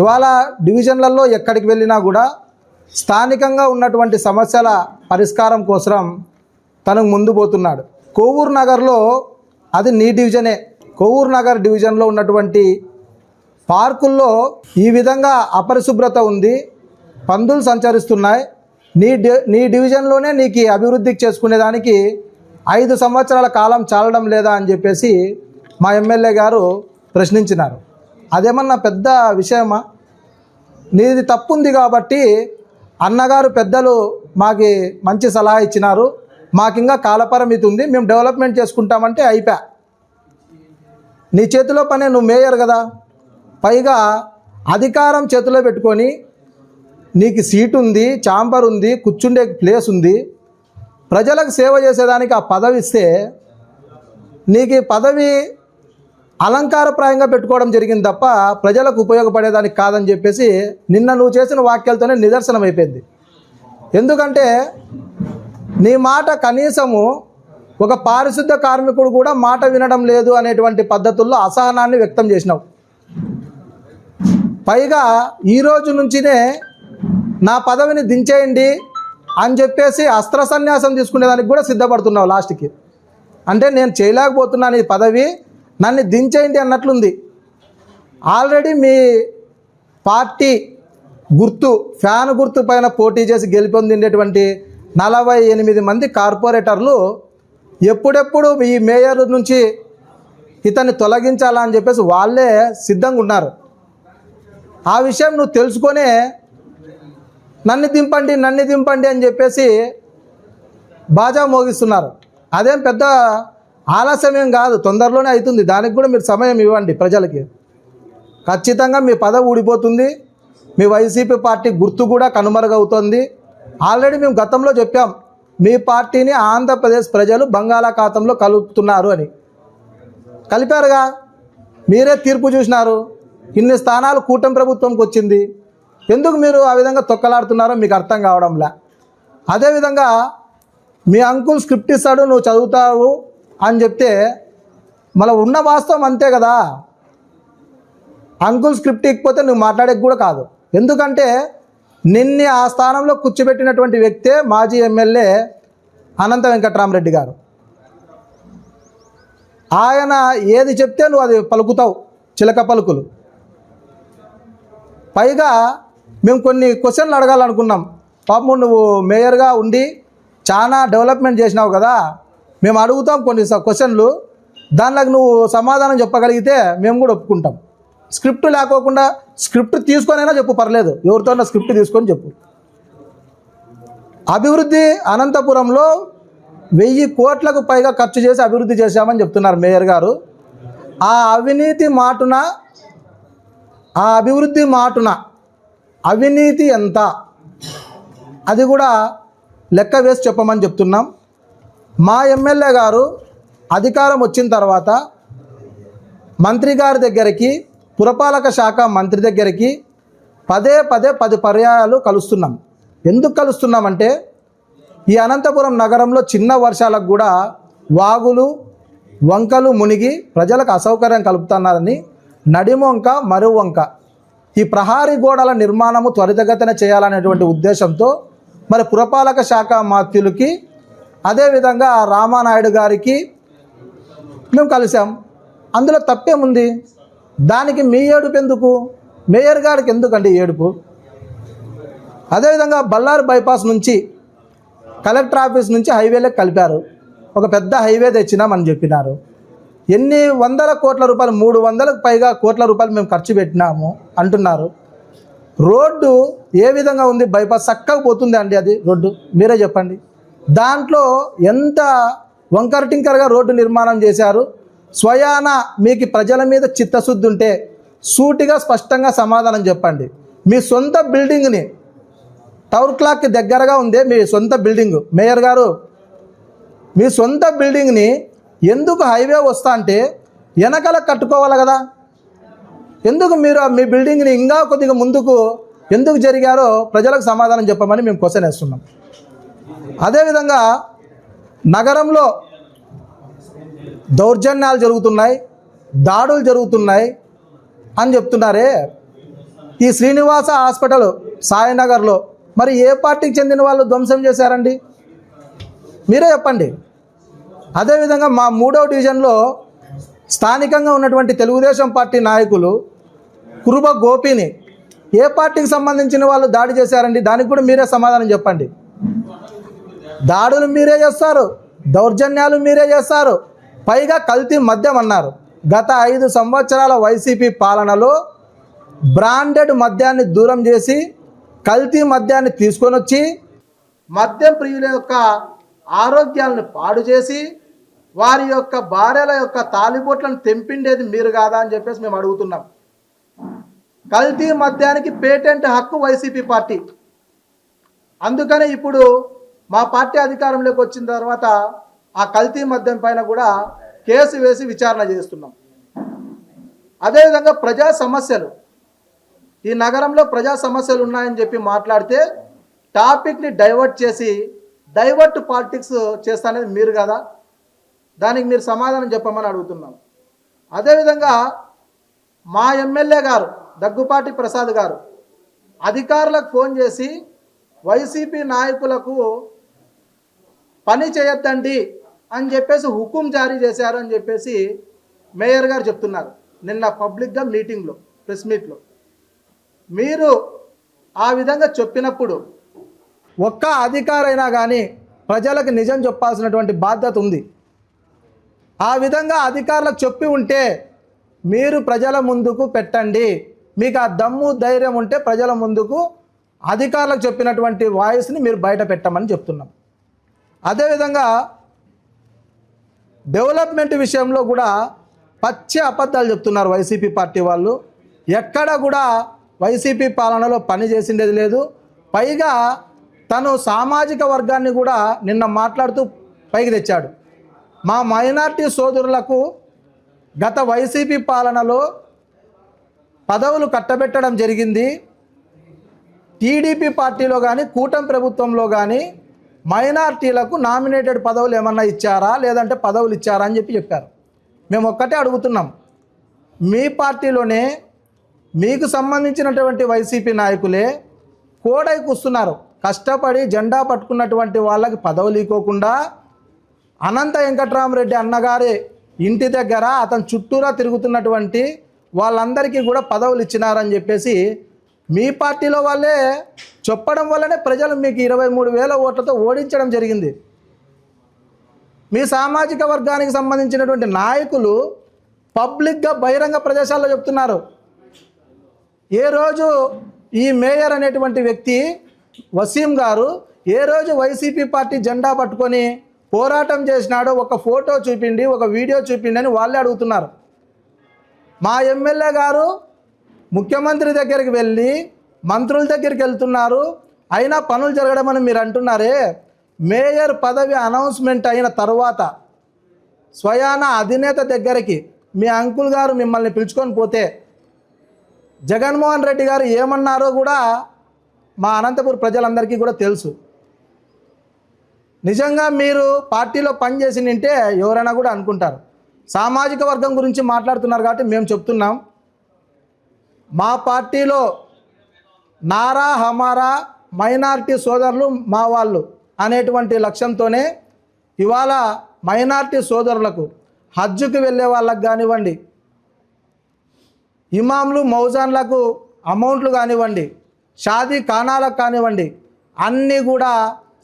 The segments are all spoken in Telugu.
ఇవాళ డివిజన్లలో ఎక్కడికి వెళ్ళినా కూడా స్థానికంగా ఉన్నటువంటి సమస్యల పరిష్కారం కోసం తనకు ముందు పోతున్నాడు. కోవూరు నగర్లో అది నీ డివిజనే. కోవూరు నగర్ డివిజన్లో ఉన్నటువంటి పార్కుల్లో ఈ విధంగా అపరిశుభ్రత ఉంది. పందులు సంచరిస్తున్నాయి. నీ డి నీ డివిజన్లోనే నీకు అభివృద్ధి అభివృద్ధికి చేసుకునేదానికి ఐదు సంవత్సరాల కాలం చాలడం లేదా అని చెప్పేసి మా ఎమ్మెల్యే గారు ప్రశ్నించినారు. అదేమన్నా పెద్ద విషయమా? నీది తప్పుంది కాబట్టి అన్నగారు పెద్దలు మాకి మంచి సలహా ఇచ్చినారు. మాకు ఇంకా కాలపరిమితి ఉంది. మేము డెవలప్మెంట్ చేసుకుంటామంటే అయిపోయా నీ చేతిలో పనే నువ్వు మేయర్ కదా. పైగా అధికారం చేతిలో పెట్టుకొని నీకు సీట్ ఉంది ఛాంబర్ ఉంది కూర్చుండే ప్లేస్ ఉంది. ప్రజలకు సేవ చేసేదానికి ఆ పదవి ఇస్తే నీకు ఈ పదవి అలంకారప్రాయంగా పెట్టుకోవడం జరిగింది తప్ప ప్రజలకు ఉపయోగపడేదానికి కాదని చెప్పేసి నిన్న నువ్వు చేసిన వాక్యాలతోనే నిదర్శనం అయిపోయింది. ఎందుకంటే నీ మాట కనీసము ఒక పారిశుద్ధ కార్మికుడు కూడా మాట వినడం లేదు అనేటువంటి పద్ధతుల్లో అసహనాన్ని వ్యక్తం చేసినావు. పైగా ఈ రోజు నుంచినే నా పదవిని దించేయండి అని చెప్పేసి అస్త్ర సన్యాసం తీసుకునేదానికి కూడా సిద్ధపడుతున్నావు లాస్ట్కి. అంటే నేను చేయలేకపోతున్నాను ఈ పదవి నన్ను దించేయండి అన్నట్లుంది. ఆల్రెడీ మీ పార్టీ గుర్తు ఫ్యాన్ గుర్తు పైన పోటీ చేసి గెలుపొందిండేటువంటి నలభై ఎనిమిది మంది కార్పొరేటర్లు ఎప్పుడెప్పుడు ఈ మేయర్ నుంచి ఇతన్ని తొలగించాలా అని చెప్పేసి వాళ్ళే సిద్ధంగా ఉన్నారు. ఆ విషయం నువ్వు తెలుసుకొనే నన్ను దింపండి నన్ను దింపండి అని చెప్పేసి బాజా మోగిస్తున్నారు. అదేం పెద్ద ఆలస్యం కాదు తొందరలోనే అవుతుంది. దానికి కూడా మీరు సమయం ఇవ్వండి ప్రజలకి. ఖచ్చితంగా మీ పదవి ఊడిపోతుంది. మీ వైసీపీ పార్టీ గుర్తు కూడా కనుమరుగవుతుంది. ఆల్రెడీ మేము గతంలో చెప్పాం మీ పార్టీని ఆంధ్రప్రదేశ్ ప్రజలు బంగాళాఖాతంలో కలుపుతున్నారు అని. కలిపారుగా? మీరే తీర్పు చూసినారు. ఇన్ని స్థానాలు కూటమి ప్రభుత్వంకి వచ్చింది. ఎందుకు మీరు ఆ విధంగా తొక్కలాడుతున్నారో మీకు అర్థం కావడంలా. అదేవిధంగా మీ అంకుల్ స్క్రిప్ట్ ఇస్తాడు నువ్వు చదువుతావు అని చెప్తే మళ్ళీ ఉన్న వాస్తవం అంతే కదా? అంకుల్ స్క్రిప్ట్ ఇకపోతే నువ్వు మాట్లాడేకి కూడా కాదు. ఎందుకంటే నిన్ను ఆ స్థానంలో కూర్చోబెట్టినటువంటి వ్యక్తే మాజీ ఎమ్మెల్యే అనంత వెంకట్రామరెడ్డి గారు. ఆయన ఏది చెప్తే నువ్వు అది పలుకుతావు చిలక పలుకులు. పైగా మేము కొన్ని క్వశ్చన్లు అడగాలనుకున్నాం. పాపం నువ్వు మేయర్గా ఉండి చాలా డెవలప్మెంట్ చేసినావు కదా? మేము అడుగుతాం కొన్ని క్వశ్చన్లు దానిలోకి నువ్వు సమాధానం చెప్పగలిగితే మేము కూడా ఒప్పుకుంటాం. స్క్రిప్ట్ లేకోకుండా స్క్రిప్ట్ తీసుకొనైనా చెప్పు పర్లేదు. ఎవరితోనైనా స్క్రిప్ట్ తీసుకొని చెప్పు. అభివృద్ధి అనంతపురంలో వెయ్యి కోట్లకు పైగా ఖర్చు చేసి అభివృద్ధి చేశామని చెప్తున్నారు మేయర్ గారు. ఆ అవినీతి మాటున ఆ అభివృద్ధి మాటున అవినీతి ఎంత? అది కూడా లెక్క వేసి చెప్పమని చెప్తున్నాం. మా ఎమ్మెల్యే గారు అధికారం వచ్చిన తర్వాత మంత్రి గారి దగ్గరికి పురపాలక శాఖ మంత్రి దగ్గరికి పదే పదే పది పర్యాయాలు కలుస్తున్నాం. ఎందుకు కలుస్తున్నామంటే ఈ అనంతపురం నగరంలో చిన్న వర్షాలకు కూడా వాగులు వంకలు మునిగి ప్రజలకు అసౌకర్యం కలుపుతున్నారని నడిమొంక మరువంక. ఈ ప్రహారీ గోడల నిర్మాణము త్వరితగతిన చేయాలనేటువంటి ఉద్దేశంతో మరి పురపాలక శాఖ మాత్యులకి అదేవిధంగా రామానాయుడు గారికి మేము కలిసాం అందులో తప్పేముంది దానికి మీ ఏడుపు ఎందుకు? మేయర్ గారికి ఎందుకండి ఏడుపు? అదేవిధంగా బళ్ళారు బైపాస్ నుంచి కలెక్టర్ ఆఫీస్ నుంచి హైవేలకు కలిపారు. ఒక పెద్ద హైవే తెచ్చినామని చెప్పినారు. ఎన్ని వందల కోట్ల రూపాయలు మూడు వందలకు పైగా కోట్ల రూపాయలు మేము ఖర్చు పెట్టినాము అంటున్నారు. రోడ్డు ఏ విధంగా ఉంది? బైపాస్ చక్కగా పోతుంది అండి అది రోడ్డు. మీరే చెప్పండి. దాంట్లో ఎంత వంకర టింకరగా రోడ్డు నిర్మాణం చేశారు స్వయాన మీకు ప్రజల మీద చిత్తశుద్ధి ఉంటే సూటిగా స్పష్టంగా సమాధానం చెప్పండి. మీ సొంత బిల్డింగ్ని టవర్ క్లాక్కి దగ్గరగా ఉందే మీ సొంత బిల్డింగ్. మేయర్ గారు మీ సొంత బిల్డింగ్ని ఎందుకు హైవే వస్తా అంటే వెనకాల కట్టుకోవాలి కదా. ఎందుకు మీరు మీ బిల్డింగ్ని ఇంకా కొద్దిగా ముందుకు ఎందుకు జరిగారో ప్రజలకు సమాధానం చెప్పమని మేము క్వశ్చన్ వేస్తున్నాం. అదేవిధంగా నగరంలో దౌర్జన్యాలు జరుగుతున్నాయి దాడులు జరుగుతున్నాయి అని చెప్తున్నారే. ఈ శ్రీనివాస హాస్పిటల్ సాయినగర్లో మరి ఏ పార్టీకి చెందిన వాళ్ళు ధ్వంసం చేశారండి? మీరే చెప్పండి. అదేవిధంగా మా మూడవ డివిజన్లో స్థానికంగా ఉన్నటువంటి తెలుగుదేశం పార్టీ నాయకులు కురుబ గోపిని ఏ పార్టీకి సంబంధించిన వాళ్ళు దాడి చేశారండి? దానికి కూడా మీరే సమాధానం చెప్పండి. దాడులు మీరే చేస్తారు దౌర్జన్యాలు మీరే చేస్తారు. పైగా కల్తీ మద్యం అన్నారు. గత ఐదు సంవత్సరాల వైసీపీ పాలనలో బ్రాండెడ్ మద్యాన్ని దూరం చేసి కల్తీ మద్యాన్ని తీసుకొని వచ్చి మద్యం ప్రియుల యొక్క ఆరోగ్యాలను పాడు చేసి వారి యొక్క భార్యల యొక్క తాలిబొట్లను తెంపిండేది మీరు కాదా అని చెప్పేసి మేము అడుగుతున్నాం. కల్తీ మద్యానికి పేటెంట్ హక్కు వైసీపీ పార్టీ. అందుకనే ఇప్పుడు మా పార్టీ అధికారంలోకి వచ్చిన తర్వాత ఆ కల్తీ మద్యం పైన కూడా కేసు వేసి విచారణ చేస్తున్నాం. అదేవిధంగా ప్రజా సమస్యలు. ఈ నగరంలో ప్రజా సమస్యలు ఉన్నాయని చెప్పి మాట్లాడితే టాపిక్ని డైవర్ట్ చేసి డైవర్ట్ పాలిటిక్స్ చేస్తానేది మీరు కదా? దానికి మీరు సమాధానం చెప్పమని అడుగుతున్నాం. అదేవిధంగా మా ఎమ్మెల్యే గారు దగ్గుపాటి ప్రసాద్ గారు అధికారులకు ఫోన్ చేసి వైసీపీ నాయకులకు పని చేయొద్దండి అని చెప్పేసి హుకుం జారీ చేశారు అని చెప్పేసి మేయర్ గారు చెప్తున్నారు. నిన్న పబ్లిక్గా మీటింగ్లో ప్రెస్ మీట్లో మీరు ఆ విధంగా చెప్పినప్పుడు ఒక్క అధికారైనా కానీ ప్రజలకు నిజం చెప్పాల్సినటువంటి బాధ్యత ఉంది. ఆ విధంగా అధికారులకు చెప్పి ఉంటే మీరు ప్రజల ముందుకు పెట్టండి. మీకు ఆ దమ్ము ధైర్యం ఉంటే ప్రజల ముందుకు అధికారులకు చెప్పినటువంటి వాయిస్ని మీరు బయట పెట్టమని చెప్తున్నాం. అదేవిధంగా డెవలప్మెంట్ విషయంలో కూడా పచ్చి అబద్ధాలు చెప్తున్నారు వైసీపీ పార్టీ వాళ్ళు. ఎక్కడ కూడా వైసీపీ పాలనలో పని చేసిండేది లేదు. పైగా తను సామాజిక వర్గాన్ని కూడా నిన్న మాట్లాడుతూ పైకి తెచ్చాడు. మా మైనార్టీ సోదరులకు గత వైసీపీ పాలనలో పదవులు కట్టబెట్టడం జరిగింది. టీడీపీ పార్టీలో కానీ కూటమి ప్రభుత్వంలో కానీ మైనార్టీలకు నామినేటెడ్ పదవులు ఏమన్నా ఇచ్చారా? లేదంటే పదవులు ఇచ్చారా అని చెప్పి చెప్పారు. మేము ఒక్కటే అడుగుతున్నాం. మీ పార్టీలోనే మీకు సంబంధించినటువంటి వైసీపీ నాయకులే కోడై కూస్తున్నారు. కష్టపడి జెండా పట్టుకున్నటువంటి వాళ్ళకి పదవులు ఇవ్వకుండా అనంత వెంకట్రామరెడ్డి అన్నగారి ఇంటి దగ్గర అతను చుట్టూరా తిరుగుతున్నటువంటి వాళ్ళందరికీ కూడా పదవులు ఇచ్చినారని చెప్పేసి మీ పార్టీలో వాళ్ళే చెప్పడం వల్లనే ప్రజలు మీకు ఇరవై మూడు వేల ఓట్లతో ఓడించడం జరిగింది. మీ సామాజిక వర్గానికి సంబంధించినటువంటి నాయకులు పబ్లిక్గా బహిరంగ ప్రదేశాల్లో చెప్తున్నారు. ఏ రోజు ఈ మేయర్ అనేటువంటి వ్యక్తి వసీం గారు ఏ రోజు వైసీపీ పార్టీ జెండా పట్టుకొని పోరాటం చేసినాడో ఒక ఫోటో చూపిండి ఒక వీడియో చూపిండి అని వాళ్ళే అడుగుతున్నారు. మా ఎమ్మెల్యే గారు ముఖ్యమంత్రి దగ్గరికి వెళ్ళి మంత్రుల దగ్గరికి వెళ్తున్నారు. అయినా పనులు జరగడమని మీరు అంటున్నారే. మేయర్ పదవి అనౌన్స్మెంట్ అయిన తర్వాత స్వయాన అధినేత దగ్గరికి మీ అంకుల్ గారు మిమ్మల్ని పిలుచుకొని పోతే జగన్మోహన్ రెడ్డి గారు ఏమన్నారో కూడా మా అనంతపురం ప్రజలందరికీ కూడా తెలుసు. నిజంగా మీరు పార్టీలో పనిచేసి నింటే ఎవరైనా కూడా అనుకుంటారు. సామాజిక వర్గం గురించి మాట్లాడుతున్నారు కాబట్టి మేము చెప్తున్నాం. మా పార్టీలో నారా హమారా మైనార్టీ సోదరులు మా వాళ్ళు అనేటువంటి లక్ష్యంతోనే ఇవాళ మైనార్టీ సోదరులకు హజ్జుకి వెళ్ళే వాళ్ళకు కానివ్వండి ఇమాంలు మౌజాన్లకు అమౌంట్లు కానివ్వండి షాదీ ఖానాలకు కానివ్వండి అన్నీ కూడా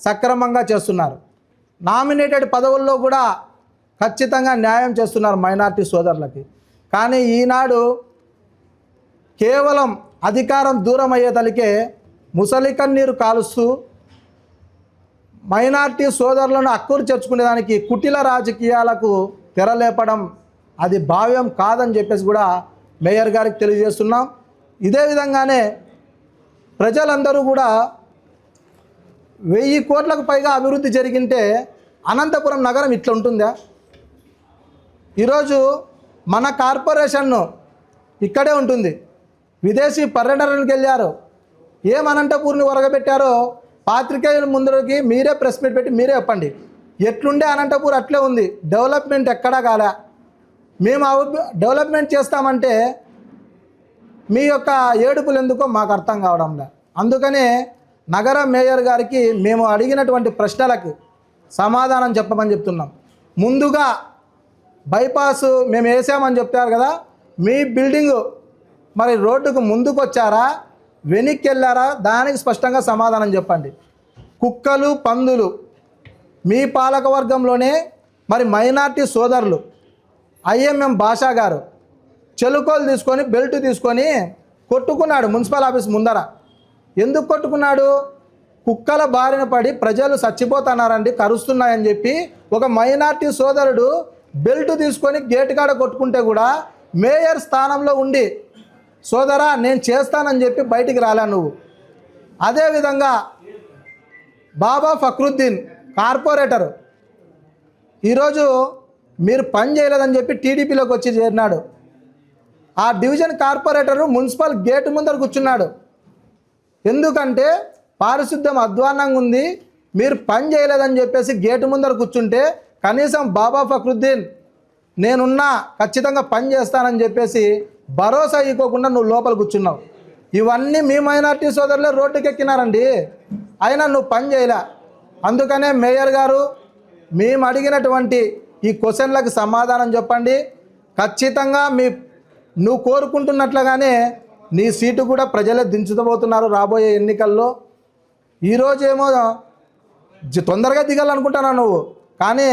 సక్రమంగా చేస్తున్నారు. నామినేటెడ్ పదవుల్లో కూడా ఖచ్చితంగా న్యాయం చేస్తున్నారు మైనార్టీ సోదరులకి. కానీ ఈనాడు కేవలం అధికారం దూరం అయ్యేతలికే ముసలి కన్నీరు కాలుస్తూ మైనార్టీ సోదరులను అక్కురు చేర్చుకునేదానికి కుటిల రాజకీయాలకు తెరలేపడం అది భావ్యం కాదని చెప్పేసి కూడా మేయర్ గారికి తెలియజేస్తున్నాం. ఇదే విధంగానే ప్రజలందరూ కూడా వెయ్యి కోట్లకు పైగా అభివృద్ధి జరిగింటే అనంతపురం నగరం ఇట్లా ఉంటుందా? ఈరోజు మన కార్పొరేషన్ను ఇక్కడే ఉంటుంది. విదేశీ పర్యటనలకు వెళ్ళారు. ఏం అనంతపూర్ని ఒరగబెట్టారో పాత్రికేయుల ముందరికి మీరే ప్రెస్ మీట్ పెట్టి మీరే చెప్పండి. ఎట్లుండే అనంతపూర్ అట్లే ఉంది. డెవలప్మెంట్ ఎక్కడా కాలే. మేము అవి డెవలప్మెంట్ చేస్తామంటే మీ యొక్క ఏడుపులు ఎందుకో మాకు అర్థం కావడంలే. అందుకనే నగర మేయర్ గారికి మేము అడిగినటువంటి ప్రశ్నలకు సమాధానం చెప్పమని చెప్తున్నాం. ముందుగా బైపాస్ మేము వేసామని చెప్తారు కదా మీ బిల్డింగు మరి రోడ్డుకు ముందుకు వచ్చారా వెనక్కి వెళ్ళారా దానికి స్పష్టంగా సమాధానం చెప్పండి. కుక్కలు పందులు మీ పాలక వర్గంలోనే మరి మైనార్టీ సోదరులు ఐఎంఎం భాషా గారు చెలుకోలు తీసుకొని బెల్ట్ తీసుకొని కొట్టుకున్నాడు మున్సిపల్ ఆఫీస్ ముందర. ఎందుకు కొట్టుకున్నాడు? కుక్కల బారిన పడి ప్రజలు చచ్చిపోతున్నారండి కరుస్తున్నాయని చెప్పి ఒక మైనార్టీ సోదరుడు బెల్ట్ తీసుకొని గేటు కాడ కొట్టుకుంటే కూడా మేయర్ స్థానంలో ఉండి సోదరా నేను చేస్తానని చెప్పి బయటికి రాలా నువ్వు. అదేవిధంగా బాబా ఫక్రుద్దీన్ కార్పొరేటర్. ఈరోజు మీరు పని చేయలేదని చెప్పి టీడీపీలోకి వచ్చి చేరినాడు. ఆ డివిజన్ కార్పొరేటర్ మున్సిపల్ గేటు ముందర కూర్చున్నాడు. ఎందుకంటే పారిశుద్ధ్యం అధ్వాన్నంగా ఉంది మీరు పని చేయలేదని చెప్పేసి గేటు ముందర కూర్చుంటే కనీసం బాబా ఫక్రుద్దీన్ నేనున్నా ఖచ్చితంగా పని చేస్తానని చెప్పేసి భరోసా ఇవ్వకుండా నువ్వు లోపల కూర్చున్నావు. ఇవన్నీ మీ మైనార్టీ సోదరులే రోడ్డుకి ఎక్కినారండి అయినా నువ్వు పని చేయలే. అందుకనే మేయర్ గారు మేము అడిగినటువంటి ఈ క్వశ్చన్లకు సమాధానం చెప్పండి. ఖచ్చితంగా మీ నువ్వు కోరుకుంటున్నట్లుగానే నీ సీటు కూడా ప్రజలే దించుతబోతున్నారు రాబోయే ఎన్నికల్లో. ఈరోజేమో తొందరగా దిగాలనుకుంటున్నావు నువ్వు. కానీ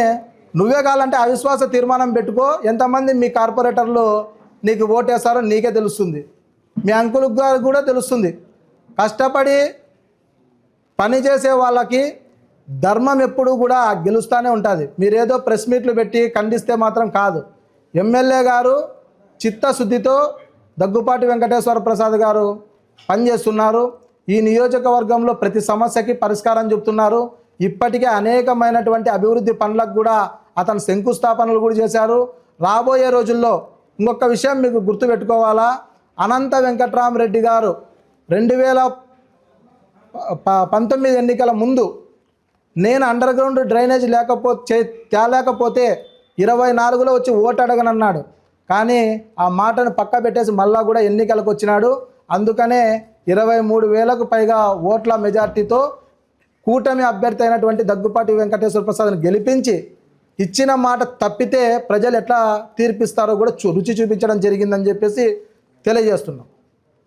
నువ్వే కావాలంటే అవిశ్వాస తీర్మానం పెట్టుకో. ఎంతమంది మీ కార్పొరేటర్లు నీకు ఓటేస్తారో నీకే తెలుస్తుంది. మీ అంకుల్ గారు కూడా తెలుస్తుంది. కష్టపడి పని చేసే వాళ్ళకి ధర్మం ఎప్పుడు కూడా గెలుస్తూనే ఉంటుంది. మీరేదో ప్రెస్ మీట్లు పెట్టి ఖండిస్తే మాత్రం కాదు. ఎమ్మెల్యే గారు చిత్తశుద్ధితో దగ్గుపాటి వెంకటేశ్వర ప్రసాద్ గారు పనిచేస్తున్నారు. ఈ నియోజకవర్గంలో ప్రతి సమస్యకి పరిష్కారం చెబుతున్నారు ఇప్పటికే అనేకమైనటువంటి అభివృద్ధి పనులకు కూడా అతను శంకుస్థాపనలు కూడా చేశారు. రాబోయే రోజుల్లో ఇంకొక విషయం మీకు గుర్తుపెట్టుకోవాలా? అనంత వెంకట్రామరెడ్డి గారు రెండు వేల ప- పంతొమ్మిది ఎన్నికల ముందు నేను అండర్ గ్రౌండ్ డ్రైనేజ్ లేకపోతే తేలేకపోతే ఇరవై నాలుగులో వచ్చి ఓటు అడగనన్నాడు. కానీ ఆ మాటను పక్క పెట్టేసి మళ్ళా కూడా ఎన్నికలకు వచ్చినాడు. అందుకనే ఇరవై మూడు వేలకు పైగా ఓట్ల మెజార్టీతో కూటమి అభ్యర్థి అయినటువంటి దగ్గుపాటి వెంకటేశ్వర ప్రసాద్ని గెలిపించి ఇచ్చిన మాట తప్పితే ప్రజలు ఎట్లా తీర్పిస్తారో కూడా చూ- రుచి చూపించడం జరిగిందని చెప్పేసి తెలియజేస్తున్నాం.